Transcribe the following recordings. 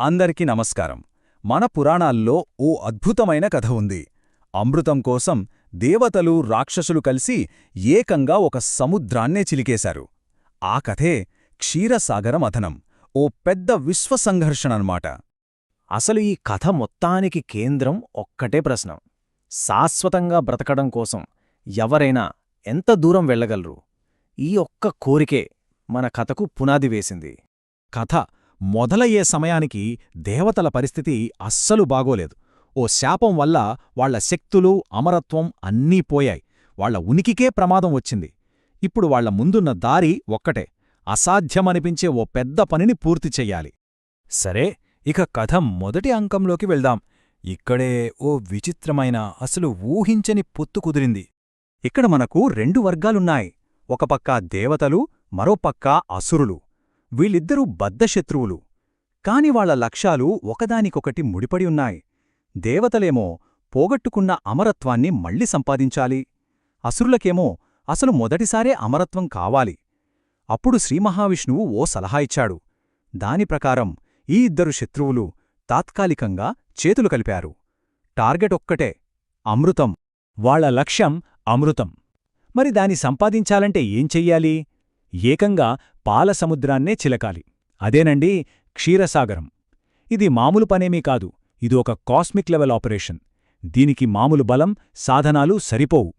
అందరికీ నమస్కారం. మన పురాణాల్లో ఓ అద్భుతమైన కథ ఉంది. అమృతం కోసం దేవతలు రాక్షసులు కలిసి ఏకంగా ఒక సముద్రాన్నే చిలికేశారు. ఆ కథే క్షీరసాగర మథనం ఓ పెద్ద విశ్వసంఘర్షణనమాట. అసలు ఈ కథ మొత్తానికి కేంద్రం ఒక్కటే ప్రశ్న. శాశ్వతంగా బ్రతకడం కోసం ఎవరైనా ఎంత దూరం వెళ్ళగలరు? ఈ ఒక్క కోరికే మన కథకు పునాది వేసింది. కథ మొదలయ్యే సమయానికి దేవతల పరిస్థితి అస్సలు బాగోలేదు. ఓ శాపం వల్ల వాళ్ళ శక్తులు అమరత్వం అన్నీ పోయాయి. వాళ్ళ ఉనికికే ప్రమాదం వచ్చింది. ఇప్పుడు వాళ్ళ ముందున్న దారి ఒక్కటే. అసాధ్యమనిపించే ఓ పెద్ద పనిని పూర్తి చెయ్యాలి. సరే ఇక కథ మొదటి అంకంలోకి వెళ్దాం. ఇక్కడే ఓ విచిత్రమైన అసలు ఊహించని పొత్తు కుదిరింది. ఇక్కడ మనకు రెండు వర్గాలున్నాయి. ఒకపక్క దేవతలు మరోపక్క అసురులు. వీళ్ళిద్దరూ బద్ధశత్రువులు కాని వాళ్ళ లక్ష్యాలు ఒకదానికొకటి ముడిపడి ఉన్నాయి. దేవతలేమో పోగొట్టుకున్న అమరత్వాన్ని మళ్ళీ సంపాదించాలి. అసురులకేమో అసలు మొదటిసారే అమరత్వం కావాలి. అప్పుడు శ్రీమహావిష్ణువు ఓ సలహా ఇచ్చాడు. దాని ప్రకారం ఈ ఇద్దరు శత్రువులు తాత్కాలికంగా చేతులు కలిపారు. టార్గెట్ ఒక్కటే అమృతం. వాళ్ళ లక్ష్యం అమృతం. మరి దాని సంపాదించాలంటే ఏం చెయ్యాలి? ఏకంగా పాలసముద్రాన్నే చిలకాలి. అదేనండి క్షీరసాగరం. ఇది మామూలు పనేమీ కాదు. ఇది ఒక కాస్మిక్ లెవెల్ ఆపరేషన్. దీనికి మామూలు బలం సాధనాలు సరిపోవు.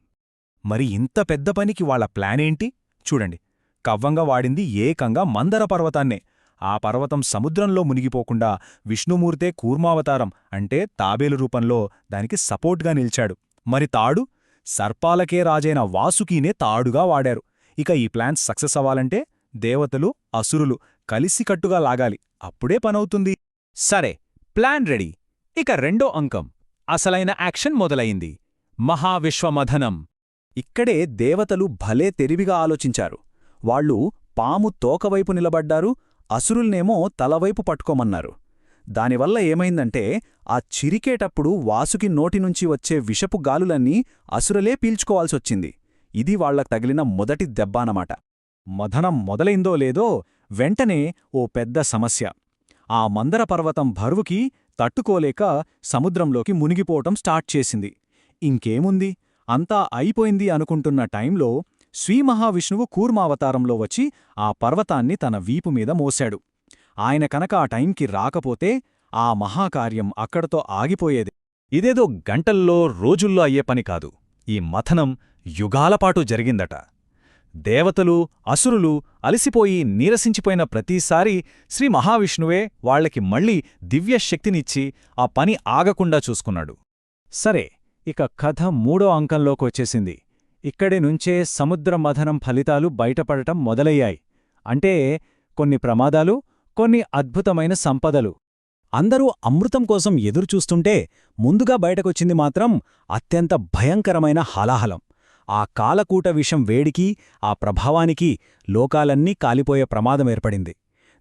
మరి ఇంత పెద్ద పనికి వాళ్ళ ప్లానేంటి? చూడండి. కవ్వంగా వాడింది ఏకంగా మందర పర్వతాన్నే. ఆ పర్వతం సముద్రంలో మునిగిపోకుండా విష్ణుమూర్తే కూర్మావతారం అంటే తాబేలు రూపంలో దానికి సపోర్ట్గా నిల్చాడు. మరి తాడు? సర్పాలకే రాజైన వాసుకీనే తాడుగా వాడారు. ఇక ఈ ప్లాన్ సక్సెస్ అవ్వాలంటే దేవతలు అసురులు కలిసికట్టుగా లాగాలి. అప్పుడే పనవుతుంది. సరే ప్లాన్ రెడీ. ఇక రెండో అంకం. అసలైన యాక్షన్ మొదలయింది మహావిశ్వమథనం. ఇక్కడే దేవతలు భలే తెలివిగా ఆలోచించారు. వాళ్ళు పాము తోకవైపు నిలబడ్డారు అసురుల్నేమో తలవైపు పట్టుకోమన్నారు. దానివల్ల ఏమైందంటే ఆ చిరికేటప్పుడు వాసుకి నోటినుంచి వచ్చే విషపు గాలులన్నీ అసురలే పీల్చుకోవాల్సొచ్చింది. ఇది వాళ్ళకు తగిలిన మొదటి దెబ్బానమాట మథనం మొదలైందో లేదో వెంటనే ఓ పెద్ద సమస్య. ఆ మందర పర్వతం భరువుకి తట్టుకోలేక సముద్రంలోకి మునిగిపోవటం స్టార్ట్ చేసింది. ఇంకేముంది? అంతా అయిపోయింది అనుకుంటున్న టైంలో శ్రీమహావిష్ణువు కూర్మావతారంలో వచ్చి ఆ పర్వతాన్ని తన వీపు మీద మోశాడు. ఆయన కనుక ఆ టైంకి రాకపోతే ఆ మహాకార్యం అక్కడతో ఆగిపోయేది. ఇదేదో గంటల్లో రోజుల్లో అయ్యే పని కాదు. ఈ మథనం యుగాలపాటు జరిగిందట. దేవతలు అసురులు అలసిపోయి నీరసించిపోయిన ప్రతిసారీ శ్రీ మహావిష్ణువే వాళ్ళకి మళ్ళీ దివ్యశక్తినిచ్చి ఆ పని ఆగకుండా చూసుకున్నాడు. సరే ఇక కథ మూడో అంకంలోకొచ్చేసింది ఇక్కడి నుంచే సముద్ర మథనం ఫలితాలు బయటపడటం మొదలయ్యాయి. అంటే కొన్ని ప్రమాదాలు కొన్ని అద్భుతమైన సంపదలు. అందరూ అమృతం కోసం ఎదురుచూస్తుంటే ముందుగా బయటకొచ్చింది మాత్రం అత్యంత భయంకరమైన హలాహలం. ఆ కాలకూట విషం వేడికి ఆ ప్రభావానికి లోకాలన్నీ కాలిపోయే ప్రమాదం ఏర్పడింది.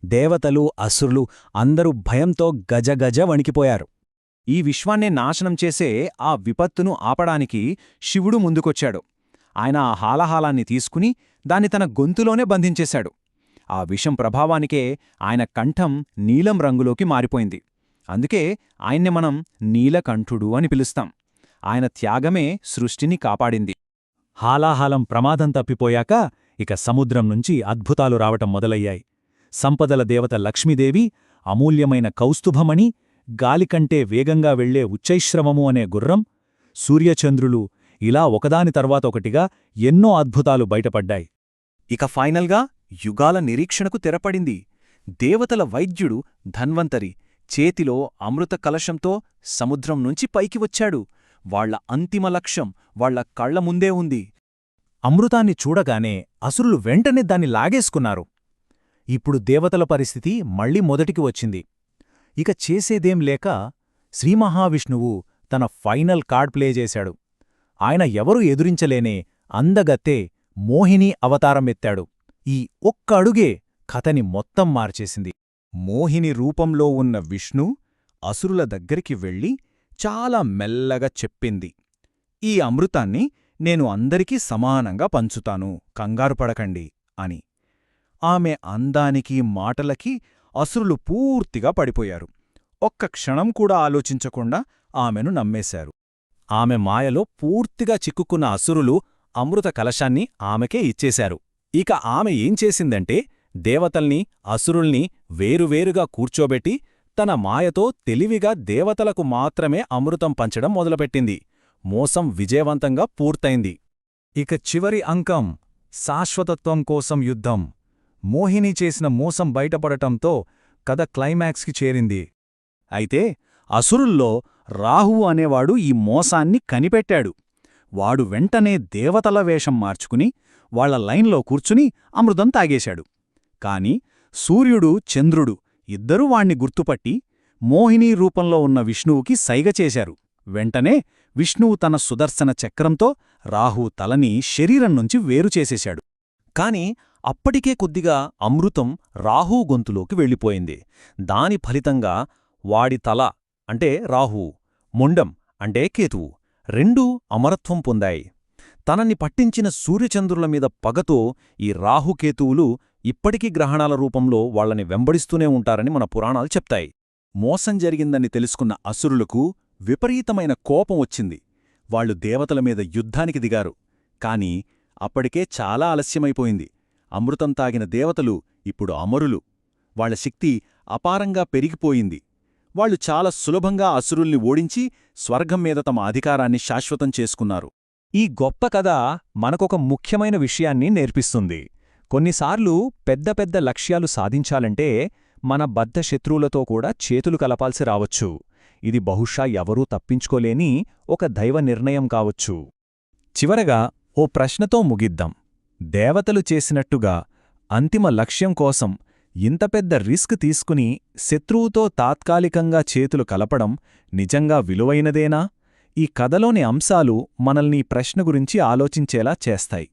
దేవతలు అసురులు అందరూ భయంతో గజగజ వణికిపోయారు. ఈ విశ్వాన్నే నాశనం చేసే ఆ విపత్తును ఆపడానికి శివుడు ముందుకొచ్చాడు. ఆయన ఆ హాలహాలాన్ని తీసుకుని దాన్ని తన గొంతులోనే బంధించేశాడు. ఆ విషం ప్రభావానికే ఆయన కంఠం నీలం రంగులోకి మారిపోయింది. అందుకే ఆయన్ని మనం నీలకంఠుడు అని పిలుస్తాం. ఆయన త్యాగమే సృష్టిని కాపాడింది. హాలాహాలం ప్రమాదం తప్పిపోయాక ఇక సముద్రం నుంచి అద్భుతాలు రావటం మొదలయ్యాయి. సంపదల దేవత లక్ష్మీదేవి అమూల్యమైన కౌస్తుభమణి గాలికంటే వేగంగా వెళ్ళే ఉచ్చైశ్రవము అనే గుర్రం సూర్యచంద్రులు ఇలా ఒకదాని తర్వాత ఒకటిగా ఎన్నో అద్భుతాలు బయటపడ్డాయి. ఇక ఫైనల్గా యుగాల నిరీక్షణకు తెరపడింది. దేవతల వైద్యుడు ధన్వంతరి చేతిలో అమృత కలశంతో సముద్రం నుంచి పైకి వచ్చాడు. వాళ్ళ అంతిమ లక్ష్యం వాళ్ళ కళ్ళ ముందే ఉంది. అమృతాన్ని చూడగానే అసురులు వెంటనే దాన్ని లాగేసుకున్నారు. ఇప్పుడు దేవతల పరిస్థితి మళ్ళీ మొదటికి వచ్చింది. ఇక చేసేదేం లేక శ్రీమహావిష్ణువు తన ఫైనల్ కార్డ్ ప్లే చేశాడు. ఆయన ఎవరూ ఎదురించలేనే అందగత్తే మోహిని అవతారమెత్తాడు ఈ ఒక్క అడుగే కథని మొత్తం మార్చేసింది. మోహిని రూపంలో ఉన్న విష్ణు అసురుల దగ్గరికి వెళ్ళి చాలా మెల్లగా చెప్పింది. ఈ అమృతాన్ని నేను అందరికీ సమానంగా పంచుతాను కంగారు పడకండి అని. ఆమె అందానికి మాటలకి అసురులు పూర్తిగా పడిపోయారు. ఒక్క క్షణం కూడా ఆలోచించకుండా ఆమెను నమ్మేశారు. ఆమె మాయలో పూర్తిగా చిక్కుకున్న అసురులు అమృత కలశాన్ని ఆమెకే ఇచ్చేశారు. ఇక ఆమె ఏం చేసిందంటే దేవతల్ని అసురుల్ని వేరువేరుగా కూర్చోబెట్టి తన మాయతో తెలివిగా దేవతలకు మాత్రమే అమృతం పంచడం మొదలుపెట్టింది. మోసం విజయవంతంగా పూర్తయింది. ఇక చివరి అంకం శాశ్వతత్వం కోసం యుద్ధం. మోహిని చేసిన మోసం బయటపడటంతో కథ క్లైమాక్స్కి చేరింది. అయితే అసురుల్లో రాహు అనేవాడు ఈ మోసాన్ని కనిపెట్టాడు. వాడు వెంటనే దేవతల వేషం మార్చుకుని వాళ్ళ లైన్లో కూర్చుని అమృతం తాగేశాడు. కాని సూర్యుడు చంద్రుడు. ఇద్దరూ వాణ్ణి గుర్తుపట్టి మోహినీ రూపంలో ఉన్న విష్ణువుకి సైగ చేశారు. వెంటనే విష్ణువు తన సుదర్శన చక్రంతో రాహు తలని శరీరం నుంచి వేరు చేసేశాడు. కాని అప్పటికే కొద్దిగా అమృతం రాహు గొంతులోకి వెళ్ళిపోయింది. దాని ఫలితంగా వాడి తల అంటే రాహువు మొండం అంటే కేతువు రెండూ అమరత్వం పొందాయి. తనని పట్టించిన సూర్యచంద్రుల మీద పగతో ఈ రాహుకేతువులు ఇప్పటికీ గ్రహణాల రూపంలో వాళ్ళని వెంబడిస్తూనే ఉంటారని మన పురాణాలు చెప్తాయి. మోసం జరిగిందని తెలుసుకున్న అసురులకు విపరీతమైన కోపం వచ్చింది. వాళ్ళు దేవతల మీద యుద్ధానికి దిగారు. కాని అప్పటికే చాలా ఆలస్యమైపోయింది. అమృతం తాగిన దేవతలు ఇప్పుడు అమరులు. వాళ్ళ శక్తి అపారంగా పెరిగిపోయింది. వాళ్ళు చాలా సులభంగా అసురుల్ని ఓడించి స్వర్గం మీద తమ అధికారాన్ని శాశ్వతం చేసుకున్నారు. ఈ గొప్ప కథ మనకొక ముఖ్యమైన విషయాన్ని నేర్పిస్తుంది. కొన్నిసార్లు పెద్ద పెద్ద లక్ష్యాలు సాధించాలంటే మన బద్ధ శత్రువులతో కూడా చేతులు కలపాల్సి రావచ్చు. ఇది బహుశా ఎవరూ తప్పించుకోలేని ఒక దైవ నిర్ణయం కావచ్చు. చివరగా ఓ ప్రశ్నతో ముగిద్దాం. దేవతలు చేసినట్టుగా అంతిమ లక్ష్యం కోసం ఇంత పెద్ద రిస్క్ తీసుకుని శత్రువుతో తాత్కాలికంగా చేతులు కలపడం నిజంగా విలువైనదేనా? ఈ కథలోని అంశాలు మనల్ని ప్రశ్న గురించి ఆలోచించేలా చేస్తాయి.